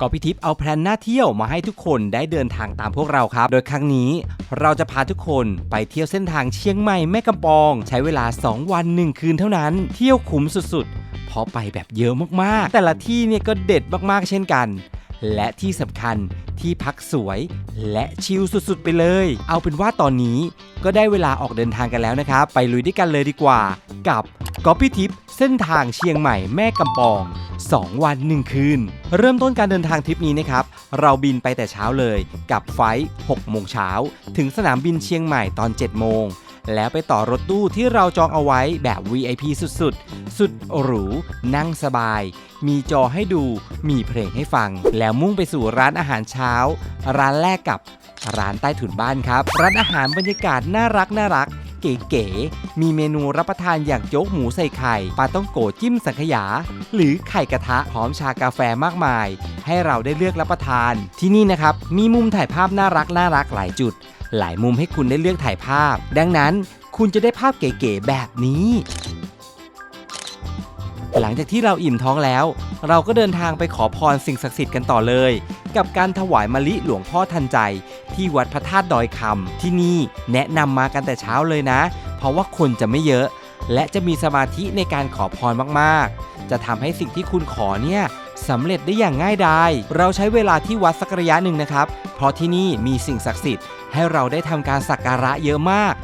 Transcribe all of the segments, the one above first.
ก็พิทิปเอาแพลนหน้าเที่ยวมาให้ทุกคนได้เดินทางตามพวกเราครับ โดยครั้งนี้เราจะพาทุกคนไปเที่ยวเส้นทางเชียงใหม่แม่กำปอง ใช้เวลา 2 วัน 1 คืนเท่านั้น เที่ยวคุ้มสุดๆ เพราะไปแบบเยอะมากๆ แต่ละที่เนี่ยก็เด็ดมากๆ เช่นกัน และที่สำคัญที่พักสวยและชิลสุดๆ ไปเลย เอาเป็นว่าตอนนี้ก็ได้เวลาออกเดินทางกันแล้วนะครับ ไปลุยด้วยกันเลยดีกว่า กับก๊อปปี้ทิป เส้นทางเชียงใหม่แม่กำปอง 2 วัน 1 คืน เริ่มต้นการเดินทางทริปนี้นะครับ เราบินไปแต่เช้าเลยกับไฟล์6โมงเช้า ถึงสนามบินเชียงใหม่ตอน 7 โมง แล้วไปต่อรถตู้ที่เราจองเอาไว้แบบ VIP สุดๆ สุดหรู นั่งสบาย มีจอให้ดู มีเพลงให้ฟัง แล้วมุ่งไปสู่ร้านอาหารเช้า ร้านแรกกับร้านใต้ถุนบ้านครับ ร้านอาหารบรรยากาศน่ารักน่ารัก เก๋ๆ มีเมนูรับประทานอย่างโจ๊กหมูใส่ไข่ปลาต้องโกะจิ้มสังขยา หรือไข่กระทะพร้อมชากาแฟมากมาย ให้เราได้เลือกรับประทาน ที่นี่นะครับมีมุมถ่ายภาพน่ารักน่ารักหลายจุด หลายมุมให้คุณได้เลือกถ่ายภาพ ดังนั้นคุณจะได้ภาพเก๋ๆแบบนี้ หลังจากที่เราอิ่มท้องแล้ว เราก็เดินทางไปขอพรสิ่งศักดิ์สิทธิ์กันต่อเลย กับการถวายมะลิหลวงพ่อทันใจ ที่วัดพระธาตุดอยคำที่นี่แนะนำมากันแต่เช้าเลยนะ เพราะว่าคนจะไม่เยอะ และจะมีสมาธิในการขอพรมากๆ จะทำให้สิ่งที่คุณขอเนี่ยสำเร็จได้อย่างง่ายดาย เราใช้เวลาที่วัดสักระยะหนึ่งนะครับ เพราะที่นี่มีสิ่งศักดิ์สิทธิ์ให้เราได้ทำการสักการะเยอะมาก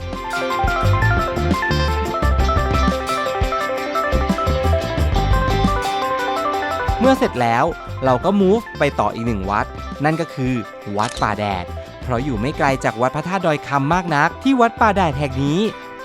เมื่อเสร็จแล้วเราก็ move ไปต่ออีกหนึ่งวัด นั่นก็คือวัดป่าแดด เพราะอยู่ไม่ไกลจากวัดพระธาตุดอยคำมากนัก ที่วัดป่าแดดแห่งนี้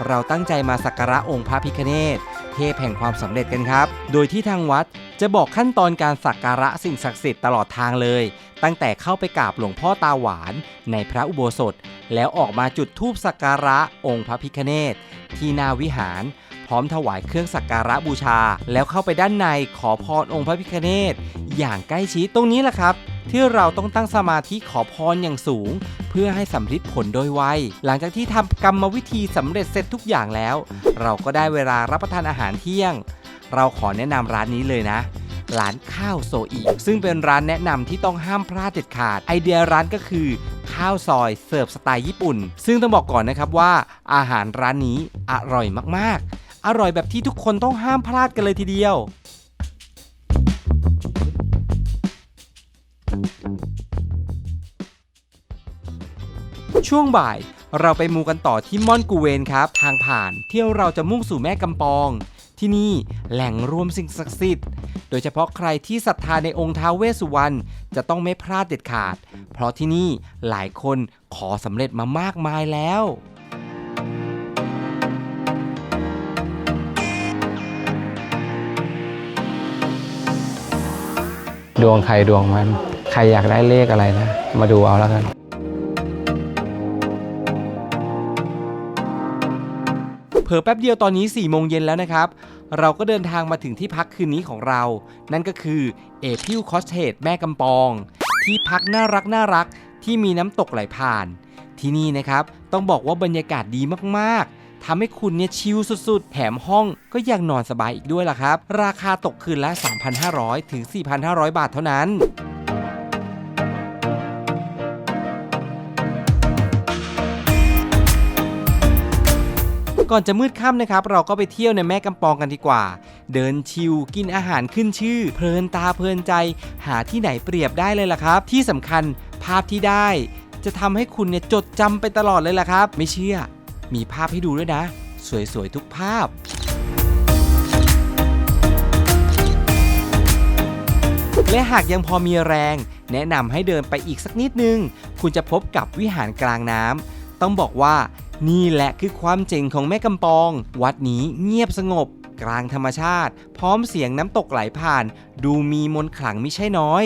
เราตั้งใจมาสักการะองค์พระพิฆเนศเทพแห่งความสำเร็จกันครับ โดยที่ทางวัดจะบอกขั้นตอนการสักการะสิ่งศักดิ์สิทธิ์ตลอดทางเลย ตั้งแต่เข้าไปกราบหลวงพ่อตาหวาน ในพระอุโบสถ แล้วออกมาจุดธูปสักการะองค์พระพิฆเนศที่หนาวิหาร พร้อมถวายเครื่องสักการะบูชา แล้วเข้าไปด้านในขอพรองค์พระพิฆเนศอย่างใกล้ชิดตรงนี้แหละครับ ที่เราต้องตั้งสมาธิขอพรอย่างสูง เพื่อให้สำลิดผลโดยไว หลังจากที่ทำกรรมวิธีสำเร็จเสร็จทุกอย่างแล้ว เราก็ได้เวลารับประทานอาหารเที่ยง เราขอแนะนำร้านนี้เลยนะร้านข้าวโซอีซึ่งเป็นร้านแนะนำที่ต้องห้ามพลาดเด็ดขาด ไอเดียร้านก็คือ ข้าวซอยเสิร์ฟสไตล์ญี่ปุ่น ซึ่งต้องบอกก่อนนะครับว่า อาหารร้านนี้อร่อยมากๆ อร่อยแบบที่ทุกคนต้องห้ามพลาดกันเลยทีเดียว ช่วงบ่าย เราไปมูกันต่อที่ม่อนกูเวนครับ ทางผ่านที่เราจะมุ่งสู่แม่กำปอง ที่นี่แหล่งรวมสิ่งศักดิ์สิทธิ์ โดยเฉพาะใครที่ศรัทธาในองค์ท้าวเวสสุวรรณจะต้องไม่พลาดเด็ดขาด เพราะที่นี่หลายคนขอสำเร็จมามากมายแล้วดวงใครดวงมัน ใครอยากได้เลขอะไรนะ มาดูเอาแล้วกัน เผลอแป๊บเดียวตอนนี้4ี่โมงเย็นแล้วนะครับ เราก็เดินทางมาถึงที่พักคืนนี้ของเรา นั่นก็คือเอพิวคอสเทดแม่กำปอง ที่พักน่ารักน่ารักที่มีน้ำตกไหลผ่าน ที่นี่นะครับต้องบอกว่าบรรยากาศดีมากๆทำให้คุณเนี่ยชิลสุดๆ แถมห้องก็ยังนอนสบายอีกด้วยล่ะครับ ราคาตกคืนละ 3,500 ถึง 4,500 บาทเท่านั้น ก่อนจะมืดค่ำนะครับ เราก็ไปเที่ยวในแม่กำปองกันดีกว่า เดินชิลกินอาหารขึ้นชื่อ เพลินตาเพลินใจ หาที่ไหนเปรียบได้เลยล่ะครับ ที่สำคัญภาพที่ได้ จะทำให้คุณเนี่ยจดจำไปตลอดเลยล่ะครับ ไม่เชื่อ มีภาพให้ดูด้วยนะ สวยๆทุกภาพและหากยังพอมีแรง แนะนำให้เดินไปอีกสักนิดนึง คุณจะพบกับวิหารกลางน้ำต้องบอกว่า นี่แหละคือความเจ๋งของแม่กำปอง วัดนี้เงียบสงบ กลางธรรมชาติ พร้อมเสียงน้ำตกไหลผ่าน ดูมีมนต์ขลังไม่ใช่น้อย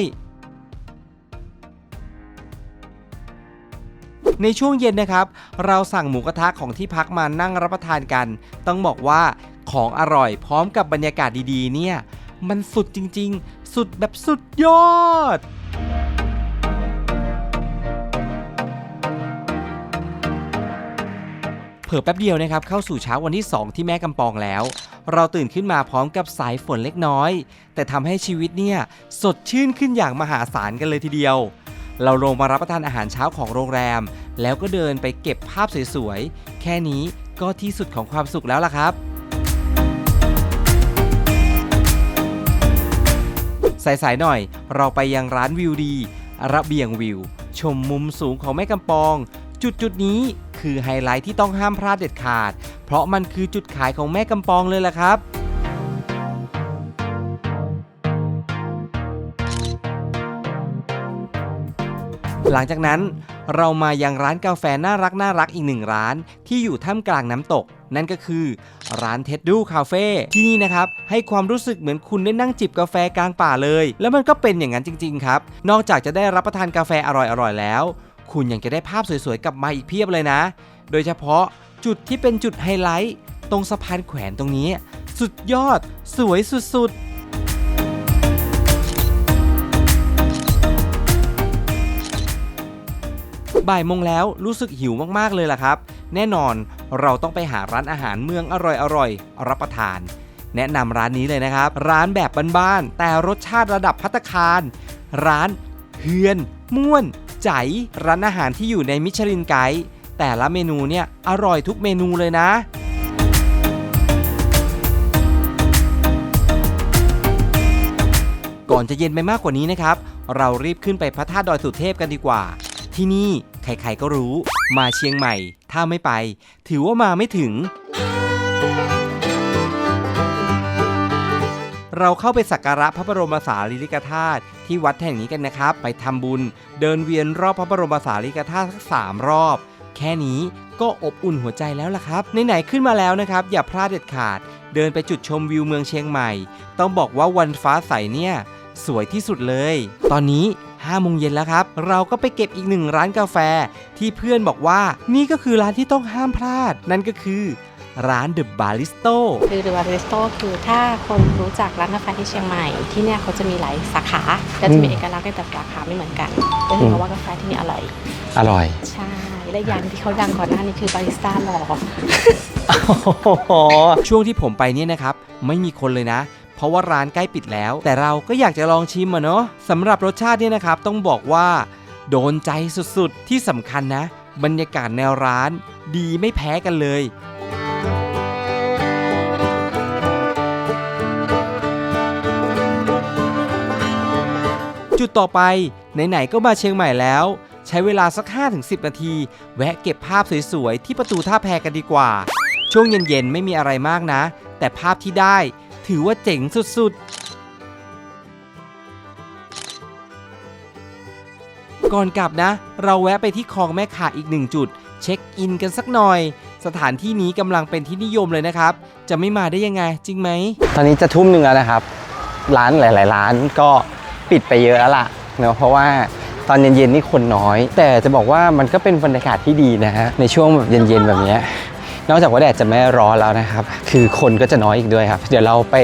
ในช่วงเย็นนะครับ เราสั่งหมูกระทะของที่พักมานั่งรับประทานกัน ต้องบอกว่าของอร่อยพร้อมกับบรรยากาศดีๆ เนี่ย มันสุดจริงๆ สุดแบบสุดยอด ผลอแป๊บเดียวนะครับเข้าสู่เช้าวันที่ 2 ที่แม่กำปองแล้ว เราตื่นขึ้นมาพร้อมกับสายฝนเล็กน้อย แต่ทำให้ชีวิตเนี่ยสดชื่นขึ้นอย่างมหาศาลกันเลยทีเดียว เราลงมารับประทานอาหารเช้าของโรงแรม แล้วก็เดินไปเก็บภาพสวยๆ แค่นี้ก็ที่สุดของความสุขแล้วล่ะครับสายๆหน่อย เราไปยังร้านวิวดี ระเบียงวิว ชมมุมสูงของแม่กำปอง จุดจุดๆนี้ คือไฮไลท์ที่ต้องห้ามพลาดเด็ดขาด เพราะมันคือจุดขายของแม่กำปองเลยล่ะครับหลังจากนั้นเรามายังร้านกาแฟน่ารักน่ารักอีกหนึ่งร้าน ที่อยู่ท่ามกลางน้ำตก นั่นก็คือ ร้านเท็ดดูคาเฟ่ที่นี่นะครับ ให้ความรู้สึกเหมือนคุณได้นั่งจิบกาแฟกลางป่าเลย แล้วมันก็เป็นอย่างนั้นจริง ๆ ครับ นอกจากจะได้รับประทานกาแฟอร่อยๆแล้ว คุณยังจะได้ภาพสวยๆกลับมาอีกเพียบเลยนะ โดยเฉพาะจุดที่เป็นจุดไฮไลท์ ตรงสะพานแขวนตรงนี้ สุดยอด สวยสุดๆบ่ายโมงแล้วรู้สึกหิวมากๆเลยล่ะครับ แน่นอนเราต้องไปหาร้านอาหารเมืองอร่อยๆรับประทาน แนะนำร้านนี้เลยนะครับ ร้านแบบบ้านๆแต่รสชาติระดับพัตตาคาร ร้านเฮือน ม่วน ใจ ร้านอาหารที่อยู่ในมิชลินไกด์แต่ละเมนูเนี่ยอร่อยทุกเมนูเลยนะก่อนจะเย็นไปมากกว่านี้นะครับ เรารีบขึ้นไปพระธาตุดอยสุเทพกันดีกว่า ที่นี่ใครๆก็รู้ มาเชียงใหม่ ถ้าไม่ไป ถือว่ามาไม่ถึง เราเข้าไปสักการะพระบรมสารีริกธาตุที่วัดแห่งนี้กันนะครับ ไปทำบุญ เดินเวียนรอบพระบรมสารีริกธาตุสักสามรอบ แค่นี้ก็อบอุ่นหัวใจแล้วล่ะครับไหนๆขึ้นมาแล้วนะครับ อย่าพลาดเด็ดขาด เดินไปจุดชมวิวเมืองเชียงใหม่ ต้องบอกว่าวันฟ้าใสเนี่ยสวยที่สุดเลย ตอนนี้5โมงเย็นแล้วครับ เราก็ไปเก็บอีกหนึ่งร้านกาแฟ ที่เพื่อนบอกว่านี่ก็คือร้านที่ต้องห้ามพลาด นั่นก็คือ ร้าน The Baristo คือเดอะบาริสโตคือถ้าคนรู้จักร้านกาแฟที่เชียงใหม่ ที่เนี่ยเขาจะมีหลายสาขา และจะมีเอกลักษณ์ในแต่ละสาขาไม่เหมือนกันก็คือว่ากาแฟที่นี่อร่อย อร่อย ใช่และอย่างที่เขาดังก่อนหน้านี้คือบาริสต้าหล่อช่วงที่ผมไปเนี่ยนะครับ ไม่มีคนเลยนะ เพราะว่าร้านใกล้ปิดแล้ว แต่เราก็อยากจะลองชิมอะเนาะสำหรับรสชาติเนี่ยนะครับ ต้องบอกว่า โดนใจสุดๆที่สำคัญนะ บรรยากาศแนวร้าน ดีไม่แพ้กันเลย จุดต่อไปไหนๆก็มาเชียงใหม่แล้ว ใช้เวลาสัก 5-10 นาที แวะเก็บภาพสวยๆ ที่ประตูท่าแพกันดีกว่า ช่วงเย็นๆ ไม่มีอะไรมากนะ แต่ภาพที่ได้ถือว่าเจ๋งสุดๆ ก่อนกลับนะ เราแวะไปที่คลองแม่ข่าอีกหนึ่งจุด เช็คอินกันสักหน่อย สถานที่นี้กำลังเป็นที่นิยมเลยนะครับ จะไม่มาได้ยังไงจริงไหม ตอนนี้จะทุ่มหนึ่งแล้วนะครับ ร้านหลาย ๆ ร้านก็ ปิดไปเยอะแล้วล่ะเนอะเพราะว่าตอนเย็นๆนี่คนน้อย แต่จะบอกว่ามันก็เป็นบรรยากาศที่ดีนะฮะในช่วงแบบเย็นๆแบบนี้นอกจากว่าแดดจะไม่ร้อนแล้วนะครับ คือคนก็จะน้อยอีกด้วยครับ เดี๋ยวเราไป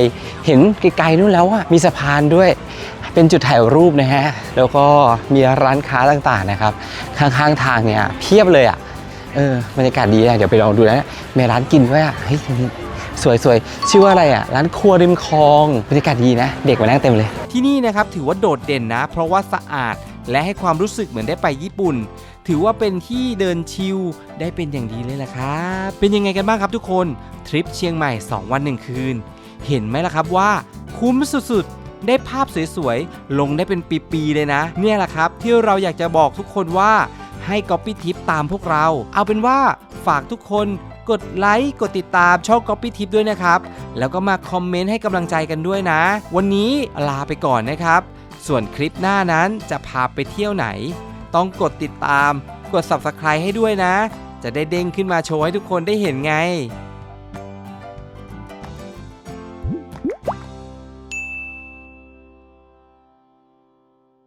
เห็นไกลๆนู่นแล้วอะมีสะพานด้วย เป็นจุดถ่ายรูปนะฮะ แล้วก็มีร้านค้าต่างๆนะครับ ข้างๆทางเนี่ยเพียบเลยอะเออบรรยากาศดีอะเดี๋ยวไปลองดูนะ มีร้านกินด้วยอะเฮ้ยสวยๆ ชื่อว่าอะไรอะ ร้านครัวริมคลอง บรรยากาศดีนะ เด็กมานั่งเต็มเลย ที่นี่นะครับถือว่าโดดเด่นนะ เพราะว่าสะอาดและให้ความรู้สึกเหมือนได้ไปญี่ปุ่น ถือว่าเป็นที่เดินชิลได้เป็นอย่างดีเลยล่ะครับ เป็นยังไงกันบ้างครับทุกคนทริปเชียงใหม่ 2 วัน 1 คืน เห็นไหมล่ะครับว่า คุ้มสุดๆ ได้ภาพสวยๆ ลงได้เป็นปีๆเลยนะ เนี่ยแหละครับที่เราอยากจะบอกทุกคนว่าให้ก๊อปปี้ทิปตามพวกเรา เอาเป็นว่าฝากทุกคน กดไลค์กดติดตามช่อง Copy Tip ด้วยนะครับ แล้วก็มาคอมเมนต์ให้กำลังใจกันด้วยนะ วันนี้ลาไปก่อนนะครับ ส่วนคลิปหน้านั้นจะพาไปเที่ยวไหน ต้องกดติดตาม กด subscribe ให้ด้วยนะ จะได้เด้งขึ้นมาโชว์ให้ทุกคนได้เห็นไง